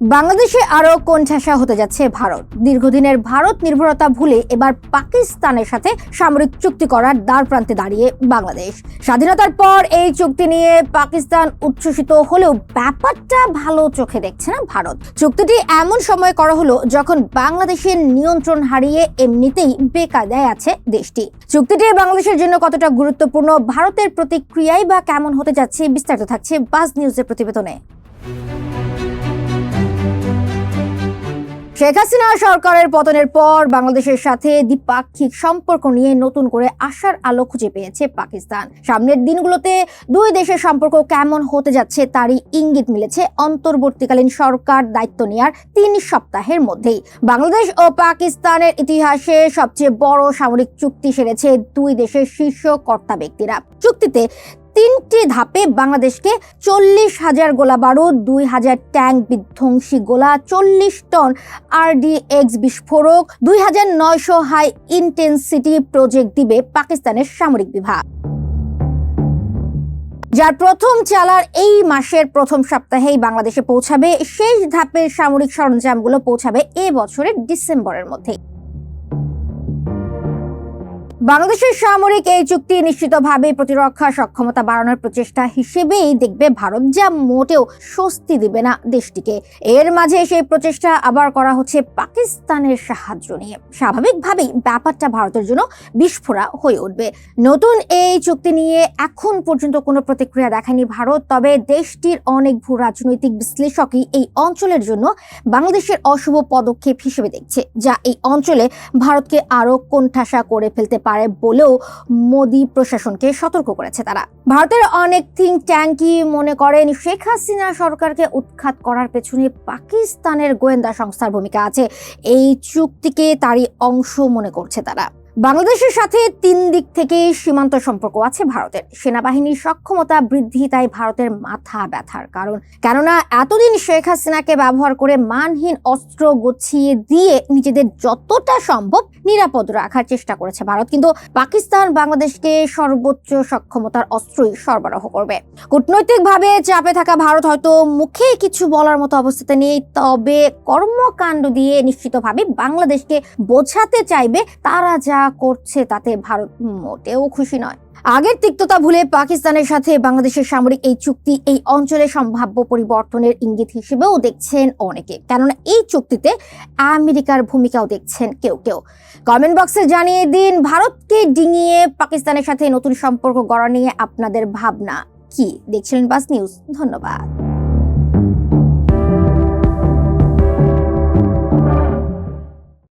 বাংলাদেশে আরও কোণঠাসা হতে যাচ্ছে ভারত? দীর্ঘদিনের ভারত নির্ভরতা ভুলে এবার পাকিস্তানের সাথে সামরিক চুক্তি করার দ্বার প্রান্তে দাঁড়িয়ে বাংলাদেশ। স্বাধীনতার পর এই চুক্তি নিয়ে পাকিস্তান উচ্ছ্বসিত হলেও ব্যাপারটা ভালো চোখে দেখছে না ভারত। চুক্তিটি এমন সময় করা হলো যখন বাংলাদেশের নিয়ন্ত্রণ হারিয়ে এমনিতেই বেকায়দায় আছে দেশটি। চুক্তিটি বাংলাদেশের জন্য কতটা গুরুত্বপূর্ণ, ভারতের প্রতিক্রিয়াই বা কেমন হতে যাচ্ছে বিস্তারিত থাকছে বাজ নিউজের প্রতিবেদনে। শেখ হাসিনা সরকারের পতনের পর বাংলাদেশের সাথে দ্বিপাক্ষিক সম্পর্ক নিয়ে নতুন করে আশার আলো খুঁজে পেয়েছে পাকিস্তান। সামনের দিনগুলোতে দুই দেশের সম্পর্ক কেমন হতে যাচ্ছে তারই ইঙ্গিত মিলেছে অন্তর্বর্তীকালীন সরকার দায়িত্ব নেওয়ার তিন সপ্তাহের মধ্যেই। বাংলাদেশ ও পাকিস্তানের ইতিহাসে সবচেয়ে বড় সামরিক চুক্তি সেরেছে দুই দেশের শীর্ষ কর্তা ব্যক্তিরা। চুক্তিতে তিনটি ধাপে বাংলাদেশকে চল্লিশ হাজার গোলা বারুদ দুই হাজার ট্যাঙ্ক বিধ্বংসী গোলা, চল্লিশ টন আরডিএক্স বিস্ফোরক, দুই হাজার নয়শো হাই ইন্টেন্সিটি প্রজেক্ট দিবে পাকিস্তানের সামরিক বিভাগ। যার প্রথম চালার এই মাসের প্রথম সপ্তাহেই বাংলাদেশে পৌঁছাবে। শেষ ধাপের সামরিক সরঞ্জামগুলো পৌঁছাবে এ বছরের ডিসেম্বরের মধ্যে বাংলাদেশের সামরিক এই চুক্তি নিশ্চিতভাবে প্রতিরক্ষা সক্ষমতা বাড়ানোর প্রচেষ্টা হিসেবেই দেখবে ভারত যা মোটেও স্বস্তি দিবে না দেশটিকে। এর মাঝে সেই প্রচেষ্টা আবার করা হচ্ছে পাকিস্তানের সাহায্য নিয়ে। স্বাভাবিকভাবেই ব্যাপারটা ভারতের জন্য বিস্ফোরা হয়ে উঠবে। নতুন এই চুক্তি নিয়ে এখন পর্যন্ত কোনো প্রতিক্রিয়া দেখায়নি ভারত, তবে দেশটির অনেক ভূ রাজনৈতিক বিশ্লেষকই এই অঞ্চলের জন্য বাংলাদেশের অশুভ পদক্ষেপ হিসেবে দেখছে, যা এই অঞ্চলে ভারতকে আরও কোণঠাসা করে ফেলতে পারে বলেও মোদি প্রশাসনকে সতর্ক করেছে তারা। ভারতের অনেক থিঙ্ক ট্যাঙ্কি মনে করেন শেখ হাসিনা সরকারকে উৎখাত করার পেছনে পাকিস্তানের গোয়েন্দা সংস্থার ভূমিকা আছে। এই চুক্তিকে তারই অংশ মনে করছে তারা। বাংলাদেশের সাথে তিন দিক থেকে সীমান্ত সম্পর্ক আছে ভারতের। সেনাবাহিনীর সক্ষমতা বৃদ্ধি, তাই ভারতের মাথা ব্যথার কারণ। কেননা, এতদিন শেখ হাসিনাকে ব্যবহার করে মানহীন অস্ত্র গুছিয়ে দিয়ে নিজেদের যতটা সম্ভব নিরাপদ রাখার চেষ্টা করেছে ভারত। কিন্তু পাকিস্তান বাংলাদেশকে সর্বোচ্চ সক্ষমতার অস্ত্রই সরবরাহ করবে। কূটনৈতিকভাবে চাপে থাকা ভারত হয়তো মুখে কিছু বলার মতো অবস্থাতে নেই, তবে কর্মকাণ্ড দিয়ে নিশ্চিতভাবে বাংলাদেশকে বোঝাতে চাইবে তারা যা করছে তাতে ভারত মোটেও খুশি নয়। আগের তিক্ততা ভুলে পাকিস্তানের সাথে বাংলাদেশের সামরিক এই চুক্তি এই অঞ্চলে সম্ভাব্য পরিবর্তনের ইঙ্গিত হিসেবেও দেখছেন অনেকে, কেননা এই চুক্তিতে আমেরিকার ভূমিকাও দেখছেন কেউ কেউ। কমেন্ট বক্সে জানিয়ে দিন, ভারতকে ডিঙিয়ে পাকিস্তানের সাথে নতুন সম্পর্ক গড়া নিয়ে আপনাদের ভাবনা কি? দেখছিলেন বাস নিউজ, ধন্যবাদ।